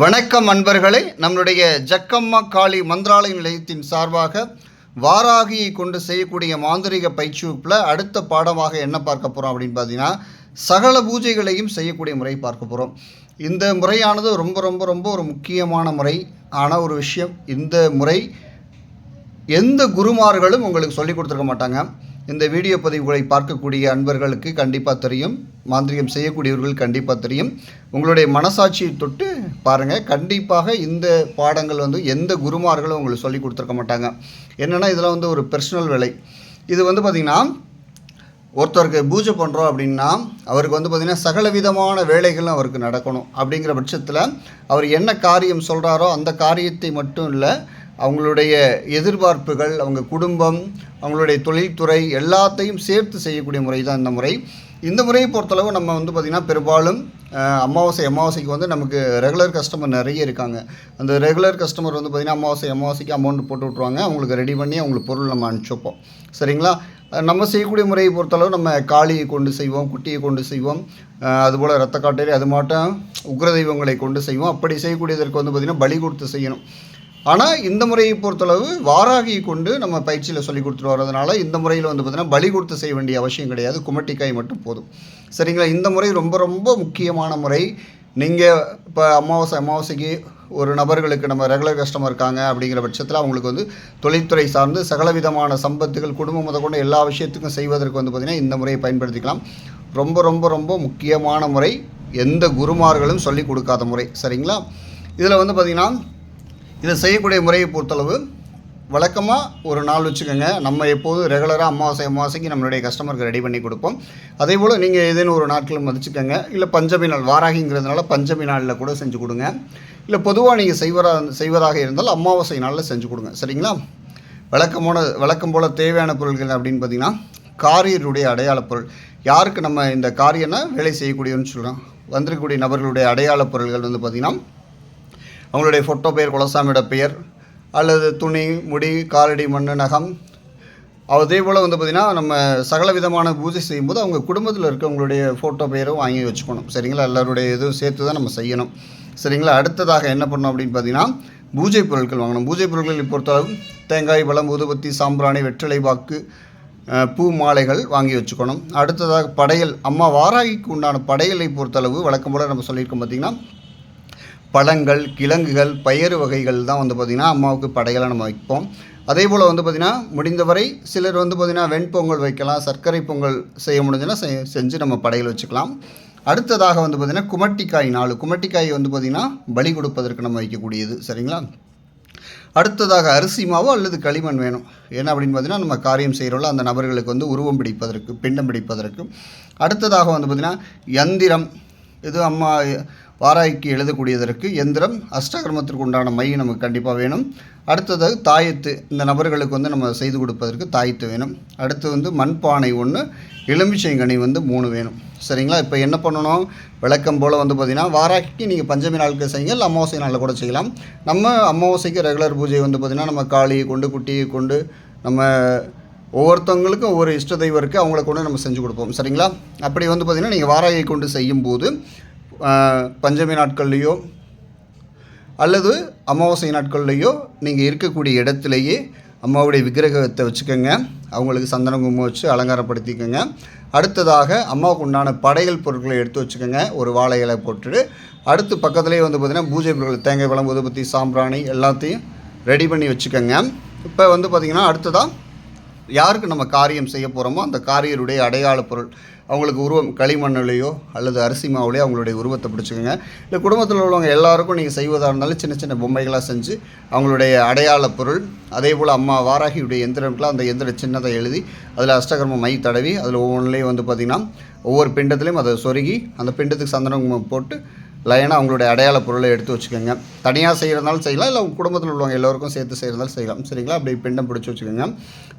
வணக்கம் அன்பர்களே நம்மளுடைய ஜக்கம்மா காளி மந்திராலய நிலையத்தின் சார்பாக வாராகியை கொண்டு செய்யக்கூடிய மாந்திரிக பயிற்சி வகுப்பில் அடுத்த பாடமாக என்ன பார்க்க போகிறோம் அப்படின்னு பார்த்தீங்கன்னா சகல பூஜைகளையும் செய்யக்கூடிய முறை பார்க்க போகிறோம் இந்த முறையானது ரொம்ப ரொம்ப ரொம்ப ஒரு முக்கியமான முறை ஆன ஒரு விஷயம். இந்த முறை எந்த குருமார்களும் உங்களுக்கு சொல்லிக் கொடுத்துருக்க மாட்டாங்க. இந்த வீடியோ பதிவுகளை பார்க்கக்கூடிய அன்பர்களுக்கு கண்டிப்பாக தெரியும். மாந்திரிகம் செய்யக்கூடியவர்கள் கண்டிப்பாக தெரியும். உங்களுடைய மனசாட்சியை தொட்டு பாருங்கள் கண்டிப்பாக இந்த பாடங்கள் வந்து எந்த குருமார்களும் உங்களுக்கு சொல்லிக் கொடுத்துருக்க மாட்டாங்க. என்னென்னா இதெல்லாம் வந்து ஒரு பர்சனல் வேலை. இது வந்து பார்த்திங்கன்னா ஒருத்தருக்கு பூஜை பண்ணுறோம் அப்படின்னா அவருக்கு வந்து பார்த்திங்கன்னா சகல விதமான வேலைகளும் அவருக்கு நடக்கணும். அப்படிங்கிற பட்சத்தில் அவர் என்ன காரியம் சொல்கிறாரோ அந்த காரியத்தை மட்டும் இல்லை அவங்களுடைய எதிர்பார்ப்புகள் அவங்க குடும்பம் அவங்களுடைய தொழில்துறை எல்லாத்தையும் சேர்த்து செய்யக்கூடிய முறை தான் இந்த முறை. இந்த முறையை பொறுத்தளவு நம்ம வந்து பார்த்திங்கன்னா பெரும்பாலும் அமாவாசை அமாவாசைக்கு வந்து நமக்கு ரெகுலர் கஸ்டமர் நிறைய இருக்காங்க. அந்த ரெகுலர் கஸ்டமர் வந்து பார்த்திங்கன்னா அமாவாசை அமாவாசைக்கு அமௌண்ட் போட்டு விட்ருவாங்க அவங்களுக்கு ரெடி பண்ணி அவங்களுக்கு பொருள் நம்ம அனுப்பிச்சுப்போம் சரிங்களா? நம்ம செய்யக்கூடிய முறையை பொறுத்தளவு நம்ம காளியை கொண்டு செய்வோம் குட்டியை கொண்டு செய்வோம். அதுபோல் ரத்த காட்டேரி அது மாட்டம் உக்ர தெய்வங்களை கொண்டு செய்வோம். அப்படி செய்யக்கூடியதற்கு வந்து பார்த்திங்கன்னா பலி கொடுத்து செய்யணும். ஆனால் இந்த முறையை பொறுத்தளவு வாராகியை கொண்டு நம்ம பயிற்சியில் சொல்லி கொடுத்துட்டு வர்றதுனால இந்த முறையில் வந்து பார்த்திங்கன்னா பலி கொடுத்து செய்ய வேண்டிய அவசியம் கிடையாது. குமட்டிக்காய் மட்டும் போதும். சரிங்களா? இந்த முறை ரொம்ப ரொம்ப முக்கியமான முறை. நீங்கள் இப்போ அமாவாசை அமாவாசைக்கு ஒரு நபர்களுக்கு நம்ம ரெகுலர் கஸ்டமர் இருக்காங்க அப்படிங்கிற பட்சத்தில் அவங்களுக்கு வந்து தொழில்துறை சார்ந்து சகலவிதமான சம்பத்துகள் குடும்பம் முதற்கொண்டு எல்லா விஷயத்துக்கும் செய்வதற்கு வந்து பார்த்திங்கன்னா இந்த முறையை பயன்படுத்திக்கலாம். ரொம்ப ரொம்ப ரொம்ப முக்கியமான முறை. எந்த குருமார்களும் சொல்லி கொடுக்காத முறை. சரிங்களா? இதில் வந்து பார்த்திங்கன்னா இதை செய்யக்கூடிய முறையை பொறுத்தளவு வழக்கமாக ஒரு நாள் வச்சுக்கோங்க. நம்ம எப்போதும் ரெகுலராக அமாவாசை அமாவாசைக்கு நம்மளுடைய கஸ்டமருக்கு ரெடி பண்ணி கொடுப்போம். அதே போல் நீங்கள் ஏதேனும் ஒரு நாட்கள் மதிச்சுக்கோங்க. இல்லை பஞ்சமி நாள் வாராகிங்கிறதுனால பஞ்சமி நாளில் கூட செஞ்சு கொடுங்க. இல்லை பொதுவாக நீங்கள் செய்வதாக செய்வதாக இருந்தால் அமாவாசை நாளில் செஞ்சு கொடுங்க. சரிங்களா? வழக்கமான வழக்கம் போல் தேவையான பொருட்கள் அப்படின்னு பார்த்தீங்கன்னா காரியருடைய அடையாளப் பொருள். யாருக்கு நம்ம இந்த காரியம்னா வேலை செய்யக்கூடியன்னு சொல்கிறோம் வந்திருக்கக்கூடிய நபர்களுடைய அடையாளப் பொருள்கள் வந்து பார்த்திங்கன்னா அவங்களுடைய ஃபோட்டோ பெயர் குலசாமியோட பெயர் அல்லது துணி முடி காலடி மண் நகம். அதே போல் வந்து பார்த்திங்கன்னா நம்ம சகல விதமான பூஜை செய்யும்போது அவங்க குடும்பத்தில் இருக்கவங்களுடைய ஃபோட்டோ பெயரும் வாங்கி வச்சுக்கணும். சரிங்களா? எல்லாருடைய இதுவும் சேர்த்து தான் நம்ம செய்யணும். சரிங்களா? அடுத்ததாக என்ன பண்ணோம் அப்படின்னு பார்த்தீங்கன்னா பூஜை பொருட்கள் வாங்கணும். பூஜை பொருட்களை பொறுத்தளவு தேங்காய் பழம் ஊதுபத்தி சாம்பிராணி வெற்றிலை பாக்கு பூ மாலைகள் வாங்கி வச்சுக்கணும். அடுத்ததாக படையல் அம்மா வாராகிக்கு உண்டான படையலை பொறுத்தளவு வழக்கம் போல் நம்ம சொல்லியிருக்கோம் பார்த்திங்கன்னா பழங்கள் கிழங்குகள் பயறு வகைகள் தான் வந்து பார்த்திங்கன்னா அம்மாவுக்கு படையலாக நம்ம வைப்போம். அதே போல் வந்து பார்த்திங்கன்னா முடிந்தவரை சிலர் வந்து பார்த்திங்கன்னா வெண்பொங்கல் வைக்கலாம் சர்க்கரை பொங்கல் செய்ய முடிஞ்சுன்னா செ- செஞ்சு நம்ம படையல் வச்சுக்கலாம். அடுத்ததாக வந்து பார்த்திங்கன்னா குமட்டிக்காய் நாலு. குமட்டிக்காய் வந்து பார்த்திங்கன்னா பலி கொடுப்பதற்கு நம்ம வைக்கக்கூடியது. சரிங்களா? அடுத்ததாக அரிசி மாவோ அல்லது களிமண் வேணும். ஏன்னா அப்படின்னு பார்த்தீங்கன்னா நம்ம காரியம் செய்கிறோம்ல அந்த நபர்களுக்கு வந்து உருவம் பிடிப்பதற்கு பிண்டம் பிடிப்பதற்கு. அடுத்ததாக வந்து பார்த்திங்கன்னா யந்திரம். இது அம்மா வாராய்க்கு எழுதக்கூடியதற்கு எந்திரம் அஷ்டகிரமத்திற்கு உண்டான மை நமக்கு கண்டிப்பாக வேணும். அடுத்ததாக தாயத்து. இந்த நபர்களுக்கு வந்து நம்ம செய்து கொடுப்பதற்கு தாயத்து வேணும். அடுத்து வந்து மண்பானை ஒன்று எலுமிச்சைங்கனி வந்து மூணு வேணும். சரிங்களா? இப்போ என்ன பண்ணணும்? விளக்கம் போல் வந்து பார்த்திங்கன்னா வாராக்கி நீங்கள் பஞ்சமி நாளுக்கு செய்யுங்க இல்லை அமாவாசை நாளில் கூட செய்யலாம். நம்ம அமாவாசைக்கு ரெகுலர் பூஜை வந்து பார்த்திங்கன்னா நம்ம காளியை கொண்டு குட்டியை கொண்டு நம்ம ஒவ்வொருத்தவங்களுக்கும் ஒவ்வொரு இஷ்ட தெய்வம் இருக்குது அவங்கள கொண்டு நம்ம செஞ்சு கொடுப்போம். சரிங்களா? அப்படி வந்து பார்த்திங்கன்னா நீங்கள் வாராயை கொண்டு செய்யும்போது பஞ்சமி நாட்கள்லேயோ அல்லது அமாவாசை நாட்கள்லேயோ நீங்கள் இருக்கக்கூடிய இடத்துலையே அம்மாவுடைய விக்கிரகத்தை வச்சுக்கோங்க. அவங்களுக்கு சந்தன குங்குமம் வச்சு அலங்காரப்படுத்திக்கோங்க. அடுத்ததாக அம்மாவுக்கு உண்டான படையல் பொருட்களை எடுத்து வச்சுக்கோங்க. ஒரு வாழை இலை போட்டுட்டு அடுத்து பக்கத்துலேயே வந்து பார்த்திங்கன்னா பூஜை பொருட்கள் தேங்காய் பழம் உதுபத்தி சாம்பிராணி எல்லாத்தையும் ரெடி பண்ணி வச்சுக்கோங்க. இப்போ வந்து பார்த்திங்கன்னா அடுத்ததாக யாருக்கு நம்ம காரியம் செய்ய போகிறோமோ அந்த காரியருடைய அடையாள பொருள். அவங்களுக்கு உருவம் களிமண்ணிலேயோ அல்லது அரிசி மாவுலையோ அவங்களுடைய உருவத்தை பிடிச்சிக்கோங்க. இல்லை குடும்பத்தில் உள்ளவங்க எல்லாருக்கும் நீங்கள் செய்வதாக இருந்தாலும் சின்ன சின்ன பொம்மைகளாக செஞ்சு அவங்களுடைய அடையாள பொருள். அதே போல் அம்மா வாராகியுடைய எந்திரம்லாம் அந்த எந்திர சின்னதை எழுதி அதில் அஷ்டகர்ம மை தடவி அதில் ஒவ்வொன்றுலேயும் வந்து பார்த்திங்கன்னா ஒவ்வொரு பிண்டத்துலேயும் அதை சொருகி அந்த பிண்டத்துக்கு சந்தனம் போட்டு லைனாக அவங்களுடைய அடையாள பொருளை எடுத்து வச்சுக்கோங்க. தனியாக செய்கிறதாலும் செய்யலாம். இல்லை குடும்பத்தில் உள்ளவங்க எல்லோருக்கும் சேர்த்து செய்கிறதாலும் செய்யலாம். சரிங்களா? அப்படி பிண்டம் பிடிச்சி வச்சுக்கோங்க.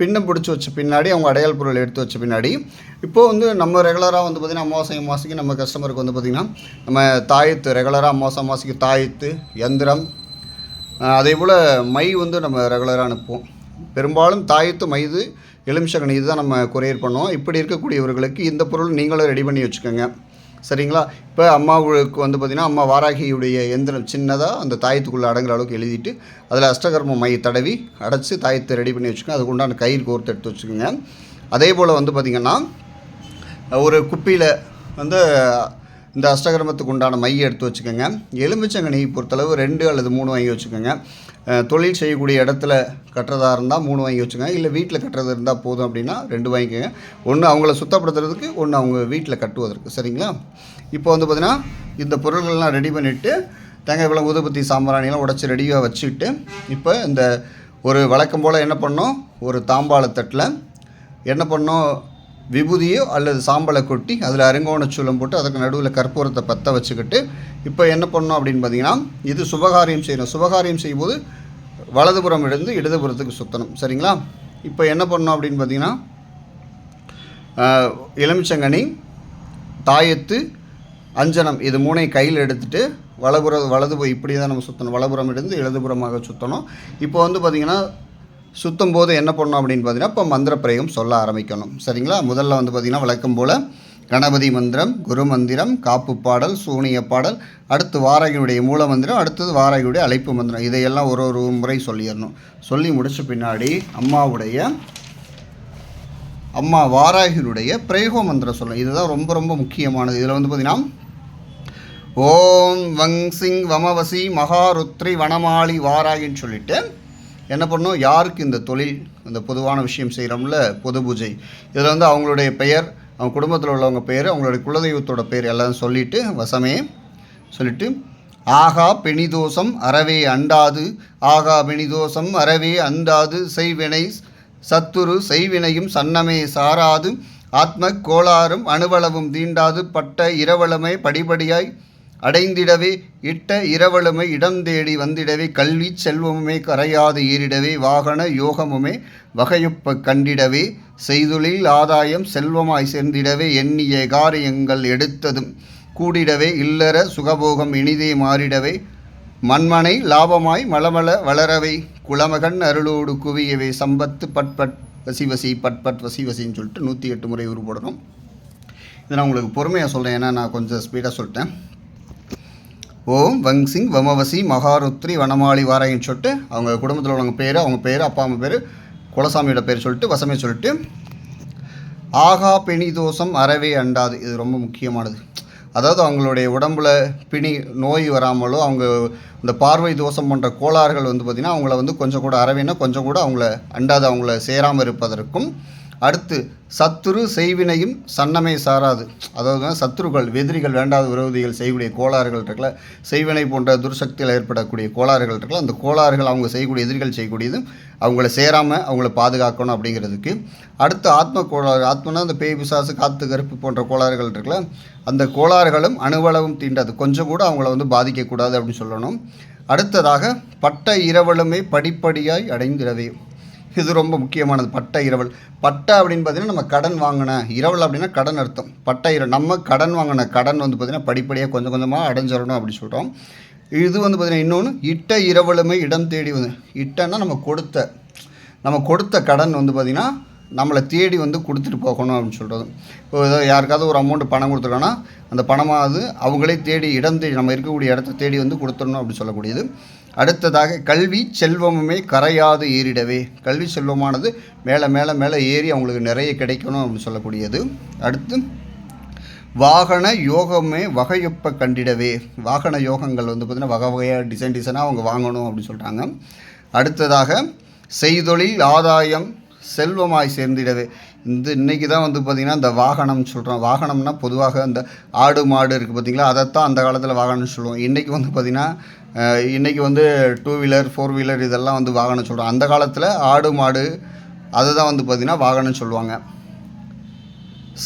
பிண்டம் பிடிச்சி வச்ச பின்னாடி அவங்க அடையாள பொருளை எடுத்து வச்ச பின்னாடி இப்போது வந்து நம்ம ரெகுலராக வந்து பார்த்திங்கன்னா அமாவாசை அமாவாசைக்கு நம்ம கஸ்டமருக்கு வந்து பார்த்திங்கன்னா நம்ம தாயத்து ரெகுலராக அமாவாசை அமாவாசைக்கு தாயத்து எந்திரம் அதே போல் மை வந்து நம்ம ரெகுலராக அனுப்புவோம். பெரும்பாலும் தாயத்து மைது எலுமிச்சங்கனி இதுதான் நம்ம கொரியர் பண்ணுவோம். இப்படி இருக்கக்கூடியவர்களுக்கு இந்த பொருள் நீங்களும் ரெடி பண்ணி வச்சுக்கோங்க. சரிங்களா? இப்போ அம்மாவுக்கு வந்து பார்த்திங்கன்னா அம்மா வாராகியுடைய எந்திரம் சின்னதாக அந்த தாயத்துக்குள்ளே அடங்குற அளவுக்கு எழுதிட்டு அதில் அஷ்டகர்ம மை தடவி அடைச்சி தாயத்தை ரெடி பண்ணி வச்சுக்கோங்க அதுக்கு உண்டான கயிறு கோர்த்து எடுத்து வச்சுக்கோங்க. அதே போல் வந்து பார்த்திங்கன்னா ஒரு குப்பியில் வந்து இந்த அஷ்டகிரமத்துக்கு உண்டான மையை எடுத்து வச்சுக்கோங்க. எலுமிச்சங்கனி பொறுத்தளவு ரெண்டு அல்லது மூணு வாங்கி வச்சுக்கோங்க. தொழில் செய்யக்கூடிய இடத்துல கட்டுறதா இருந்தால் மூணு வாங்கி வச்சுக்கோங்க. இல்லை வீட்டில் கட்டுறது இருந்தால் போதும் அப்படின்னா ரெண்டு வாங்கிக்கோங்க. ஒன்று அவங்கள சுத்தப்படுத்துறதுக்கு ஒன்று அவங்க வீட்டில் கட்டுவதற்கு. சரிங்களா? இப்போ வந்து பார்த்திங்கன்னா இந்த பொருள்கள்லாம் ரெடி பண்ணிவிட்டு தேங்காய் பழம் ஊதுபத்தி சாம்பிராணியெல்லாம் உடச்சி ரெடியாக வச்சுக்கிட்டு இப்போ இந்த ஒரு வழக்கம் போல் என்ன பண்ணோம் ஒரு தாம்பாளத்தட்டில் என்ன பண்ணோம் விபூதியோ அல்லது சாம்பலை கொட்டி அதில் அருங்கோணச் சூளம் போட்டு அதுக்கு நடுவில் கற்பூரத்தை பற்ற வச்சுக்கிட்டு இப்போ என்ன பண்ணோம் அப்படின்னு பார்த்தீங்கன்னா இது சுபகாரியம் செய்யணும். சுபகாரியம் செய்யும்போது வலதுபுறம் இருந்து இடதுபுறத்துக்கு சுற்றணும் சரிங்களா? இப்போ என்ன பண்ணோம் அப்படின்னு பார்த்தீங்கன்னா எலுமிச்சங்கனி தாயத்து அஞ்சனம் இது மூணையும் கையில் எடுத்துகிட்டு வலபுற வலது இப்படி தான் நம்ம சுற்றணும் வலபுறம் இருந்து இடதுபுறமாக சுற்றணும் இப்போ வந்து பார்த்திங்கன்னா சுத்தும் போது என்ன பண்ணணும் அப்படின்னு பார்த்தீங்கன்னா இப்போ மந்திர பிரயோகம் சொல்ல ஆரம்பிக்கணும். சரிங்களா? முதல்ல வந்து பார்த்திங்கன்னா வழக்கம் போல் கணபதி மந்திரம் குரு மந்திரம் காப்பு பாடல் சூனிய பாடல் அடுத்து வாராகியுடைய மூல மந்திரம் அடுத்தது வாராகியுடைய அழைப்பு மந்திரம். இதையெல்லாம் ஒரு ஒரு முறை சொல்லிடணும். சொல்லி முடித்த பின்னாடி அம்மாவுடைய அம்மா வாராகியுடைய பிரயோக மந்திரம் சொல்லணும். இதுதான் ரொம்ப ரொம்ப முக்கியமானது. இதில் வந்து பார்த்திங்கன்னா ஓம் வங் சிங் வமவசி மகாருத்ரி வனமாளி வாராகின்னு சொல்லிட்டு என்ன பண்ணணும்? யாருக்கு இந்த தொழில் இந்த பொதுவான விஷயம் செய்கிறோம்ல பொது பூஜை. இதில் வந்து அவங்களுடைய பெயர் அவங்க குடும்பத்தில் உள்ளவங்க பெயர் அவங்களுடைய குலதெய்வத்தோட பெயர் எல்லாம் சொல்லிட்டு வசமே சொல்லிவிட்டு ஆகா பெணிதோஷம் அறவே அண்டாது ஆகா பெணிதோஷம் அறவே அண்டாது செய்வினை சத்துரு செய்வினையும் சன்னமே சாராது ஆத்ம கோளாறும் அணுவளவும் தீண்டாது பட்ட இரவளமே படிப்படியாய் அடைந்திடவே இட்ட இரவலுமை இடம் தேடி வந்திடவே கல்வி செல்வமுமே கரையாது ஈரிடவே வாகன யோகமுமே வகையொப்ப கண்டிடவே செய்தொழில் ஆதாயம் செல்வமாய் சேர்ந்திடவே எண்ணிய காரியங்கள் எடுத்ததும் கூடிடவே இல்லற சுகபோகம் இனிதே மாறிடவே மண்மனை லாபமாய் மலமல வளரவை குளமகன் அருளோடு குவியவே சம்பத்து பட்பட் வசி வசி பட்பட் வசி வசின்னு சொல்லிட்டு நூற்றி எட்டு முறை உருப்படணும் இதை நான் உங்களுக்கு பொறுமையாக சொல்கிறேன் ஏன்னா நான் கொஞ்சம் ஸ்பீடாக சொல்லிட்டேன். ஓம் வங் சிங் வமவசி மகாருத்ரி வனமாளி வாராயின்னு சொல்லிட்டு அவங்க குடும்பத்தில் உள்ளவங்க பேர் அவங்க பேர் அப்பா அம்மா பேர் குலசாமியோட பேர் சொல்லிட்டு வசமே சொல்லிட்டு ஆகா பிணி தோஷம் அறவே அண்டாது. இது ரொம்ப முக்கியமானது. அதாவது அவங்களுடைய உடம்புல பிணி நோய் வராமலோ அவங்க இந்த பார்வை தோஷம் போன்ற கோளாறுகள் வந்து பார்த்திங்கன்னா அவங்கள வந்து கொஞ்சம் கூட அறவேனா கொஞ்சம் கூட அவங்கள அண்டாது அவங்கள சேராமல் இருப்பதற்கும் அடுத்து சத்துரு செய்வினையும் சன்னமே சாராது. அதாவது சத்துருக்கள் எதிரிகள் வேண்டாத விரோதிகள் செய்யக்கூடிய கோளாறுகள் இருக்கல செய்வினை போன்ற துர்சக்தியில் ஏற்படக்கூடிய கோளாறுகள் இருக்கல அந்த கோளாறுகள் அவங்க செய்யக்கூடிய எதிரிகள் செய்யக்கூடியது அவங்கள சேராமல் அவங்கள பாதுகாக்கணும் அப்படிங்கிறதுக்கு. அடுத்து ஆத்ம கோளாறு ஆத்மனா அந்த பேய் பிசாசு காத்து கருப்பு போன்ற கோளாறுகள் இருக்கல அந்த கோளாறுகளும் அணுவளவும் தீண்டாது. கொஞ்சம் கூட அவங்கள வந்து பாதிக்கக்கூடாது அப்படின்னு சொல்லணும். அடுத்ததாக பட்ட இரவலுமே படிப்படியாய் அடைந்திடவே. இது ரொம்ப முக்கியமானது. பட்டை இரவல். பட்டை அப்படின்னு பார்த்தீங்கன்னா நம்ம கடன் வாங்கின இரவல் அப்படின்னா கடன் அர்த்தம். பட்டை இரவு நம்ம கடன் வாங்கின கடன் வந்து பார்த்திங்கன்னா படிப்படியாக கொஞ்சம் கொஞ்சமாக அடைஞ்சிடணும் அப்படின்னு சொல்கிறோம் இது வந்து பார்த்திங்கன்னா இன்னொன்று இட்ட இரவலுமே இடம் தேடி வந்து இட்டன்னா நம்ம கொடுத்த நம்ம கொடுத்த கடன் வந்து பார்த்திங்கன்னா நம்மளை தேடி வந்து கொடுத்துட்டு போகணும் அப்படின்னு சொல்கிறது இப்போ ஏதோ யாருக்காவது ஒரு அமௌண்ட் பணம் கொடுத்துருக்கோன்னா அந்த பணமாவது அவங்களே தேடி இடம் தேடி நம்ம இருக்கக்கூடிய இடத்த தேடி வந்து கொடுத்துடணும் அப்படின்னு சொல்லக்கூடியது. அடுத்ததாக கல்வி செல்வமுமே கரையாது ஏறிடவே. கல்வி செல்வமானது மேலே மேலே மேலே ஏறி அவங்களுக்கு நிறைய கிடைக்கணும் அப்படின்னு சொல்லக்கூடியது. அடுத்து வாகன யோகமே வகையொப்ப கண்டிடவே. வாகன யோகங்கள் வந்து பார்த்திங்கன்னா வகை வகையாக டிசைன் டிசைனாக அவங்க வாங்கணும் அப்படின்னு சொல்கிறாங்க அடுத்ததாக செய்தொழில் ஆதாயம் செல்வமாய் சேர்ந்திடவே. இந்த இன்றைக்கி தான் வந்து பார்த்திங்கன்னா இந்த வாகனம் சொல்கிறோம் வாகனம்னா பொதுவாக இந்த ஆடு மாடு இருக்குது பார்த்திங்களா அதைத்தான் அந்த காலத்தில் வாகனம்னு சொல்லுவோம். இன்றைக்கி வந்து பார்த்திங்கன்னா இன்றைக்கி வந்து டூ வீலர் ஃபோர் வீலர் இதெல்லாம் வந்து வாகனம் சொல்கிறோம் அந்த காலத்தில் ஆடு மாடு அதை தான் வந்து பார்த்திங்கன்னா வாகனம் சொல்லுவாங்க.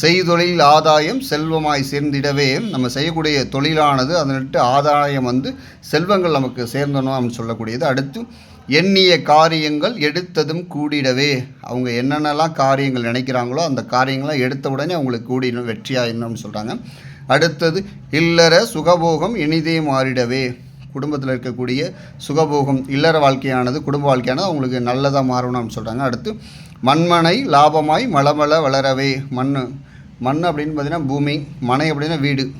செய்தொழில் ஆதாயம் செல்வமாய் சேர்ந்திடவே நம்ம செய்யக்கூடிய தொழிலானது அதனிட்டு ஆதாயம் வந்து செல்வங்கள் நமக்கு சேர்ந்தணும் அப்படின்னு சொல்லக்கூடியது. அடுத்து எண்ணிய காரியங்கள் எடுத்ததும் கூடிடவே. அவங்க என்னென்னலாம் காரியங்கள் நினைக்கிறாங்களோ அந்த காரியங்களாம் எடுத்த உடனே அவங்களுக்கு கூடிடும் வெற்றியாயிடணும்னு சொல்கிறாங்க அடுத்தது இல்லற சுகபோகம் இனிதே மாறிடவே. குடும்பத்தில் இருக்கக்கூடிய சுகபோகம் இல்லற வாழ்க்கையானது குடும்ப வாழ்க்கையானது அவங்களுக்கு நல்லதாக மாறணும் அப்படின்னு சொல்கிறாங்க அடுத்து மண்மனை லாபமாய் மலமல வளரவே. மண் மண் அப்படின்னு பார்த்தீங்கன்னா பூமி மனை அப்படின்னா வீடு.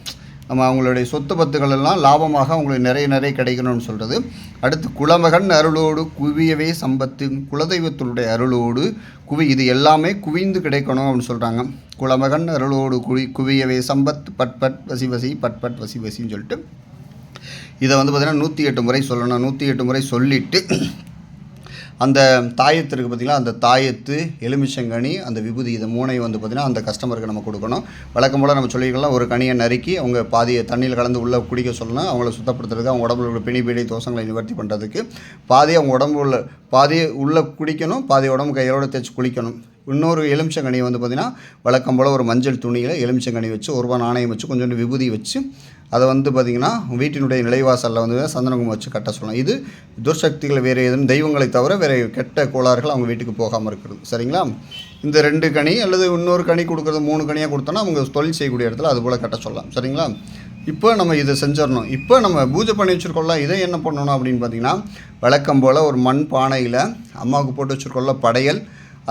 நம்ம அவங்களுடைய சொத்து பத்துக்கள் எல்லாம் லாபமாக அவங்களுக்கு நிறைய நிறைய கிடைக்கணும்னு சொல்கிறது அடுத்து குலமகன் அருளோடு குவியவே சம்பத்து குலதெய்வத்தினுடைய அருளோடு குவி இது எல்லாமே குவிந்து கிடைக்கணும் அப்படின்னு சொல்கிறாங்க குலமகன் அருளோடு குவி குவியவே சம்பத் பட் பட் வசி வசி பட் பட் வசி வசின்னு சொல்லிட்டு இதை வந்து பார்த்திங்கன்னா நூற்றி எட்டு முறை சொல்லணும். நூற்றி எட்டு முறை சொல்லிவிட்டு அந்த தாயத்து இருக்குது பார்த்திங்களா அந்த தாயத்து எலுமிச்சங்கனி அந்த விபூதி இது மூணையும் வந்து பார்த்திங்கன்னா அந்த கஸ்டமருக்கு நம்ம கொடுக்கணும். வழக்கம் போல் நம்ம சொல்லிக்கலாம் ஒரு கனியை நறுக்கி அவங்க பாதியை தண்ணியில் கலந்து உள்ளே குடிக்க சொல்லணும். அவங்கள சுத்தப்படுத்துறதுக்கு அவங்க உடம்புல உள்ள பிணி பீடி தோசங்களை நிவர்த்தி பண்ணுறதுக்கு பாதி அவங்க உடம்பு உள்ள பாதி உள்ளே குடிக்கணும். பாதி உடம்பு கையோடு தேய்ச்சி குளிக்கணும். இன்னொரு எலுமிச்சங்கனி வந்து பார்த்திங்கன்னா வழக்கம் போல் ஒரு மஞ்சள் துணியில் எலுமிச்சங்கனி வச்சு ஒரு ரூபா நாணயம் வச்சு கொஞ்சோண்டு விபூதி வச்சு அதை வந்து பார்த்திங்கன்னா வீட்டினுடைய நிலைவாசலில் வந்து சந்தனகுமம் வச்சு கட்ட சொல்லலாம். இது துர்சக்திகளை வேறு எதுவும் தெய்வங்களை தவிர வேறு கெட்ட கோளாறுகள் அவங்க வீட்டுக்கு போகாமல் இருக்கிறது. சரிங்களா? இந்த ரெண்டு கனி அல்லது இன்னொரு கனி கொடுக்குறது மூணு கனியாக கொடுத்தோன்னா அவங்க தொழில் செய்யக்கூடிய இடத்துல அது போல் கட்ட சொல்லலாம். சரிங்களா? இப்போ நம்ம இதை செஞ்சிடணும். இப்போ நம்ம பூஜை பண்ணி வச்சுருக்கோம்ல இதை என்ன பண்ணணும் அப்படின்னு பார்த்தீங்கன்னா வழக்கம் போல் ஒரு மண் பானையில் அம்மாவுக்கு போட்டு வச்சுருக்கோம்ல படையல்.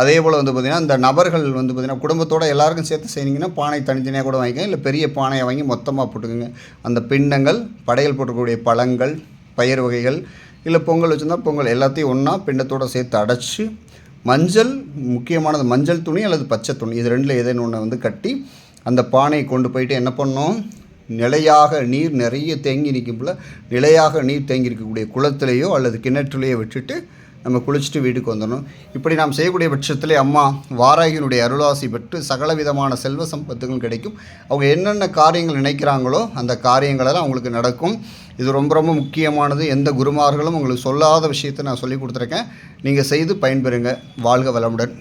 அதே போல் வந்து பார்த்திங்கன்னா இந்த நபர்கள் வந்து பார்த்திங்கன்னா குடும்பத்தோட எல்லாருக்கும் சேர்த்து செய்யணுங்கன்னா பானை தனித்தனியாக கூட வாங்கிக்கோங்க. இல்லை பெரிய பானையை வாங்கி மொத்தமாக போட்டுக்கோங்க. அந்த பிண்டங்கள் படையல் போட்டுக்கூடிய பழங்கள் பயிர் வகைகள் இல்லை பொங்கல் வச்சுருந்தா பொங்கல் எல்லாத்தையும் ஒன்றா பிண்டத்தோடு சேர்த்து அடைச்சி மஞ்சள் முக்கியமானது மஞ்சள் துணி அல்லது பச்சை துணி இது ரெண்டில் ஏதேனும் ஒன்று வந்து கட்டி அந்த பானையை கொண்டு போயிட்டு என்ன பண்ணோம் நிலையாக நீர் நிறைய தேங்கி நிற்கும்போல நிலையாக நீர் தேங்கி இருக்கக்கூடிய குளத்திலேயோ அல்லது கிணற்றுலேயோ விட்டுட்டு நம்ம குளிச்சுட்டு வீட்டுக்கு வந்துடணும். இப்படி நாம் செய்யக்கூடிய பட்சத்தில் அம்மா வாராகியினுடைய அருளாசி பெற்று சகல விதமான செல்வ சம்பத்துகள் கிடைக்கும். அவங்க என்னென்ன காரியங்கள் நினைக்கிறாங்களோ அந்த காரியங்களெல்லாம் அவங்களுக்கு நடக்கும். இது ரொம்ப ரொம்ப முக்கியமானது. எந்த குருமார்களும் உங்களுக்கு சொல்லாத விஷயத்தை நான் சொல்லி கொடுத்துருக்கேன். நீங்கள் செய்து பயன்பெறுங்க. வாழ்க வளமுடன்.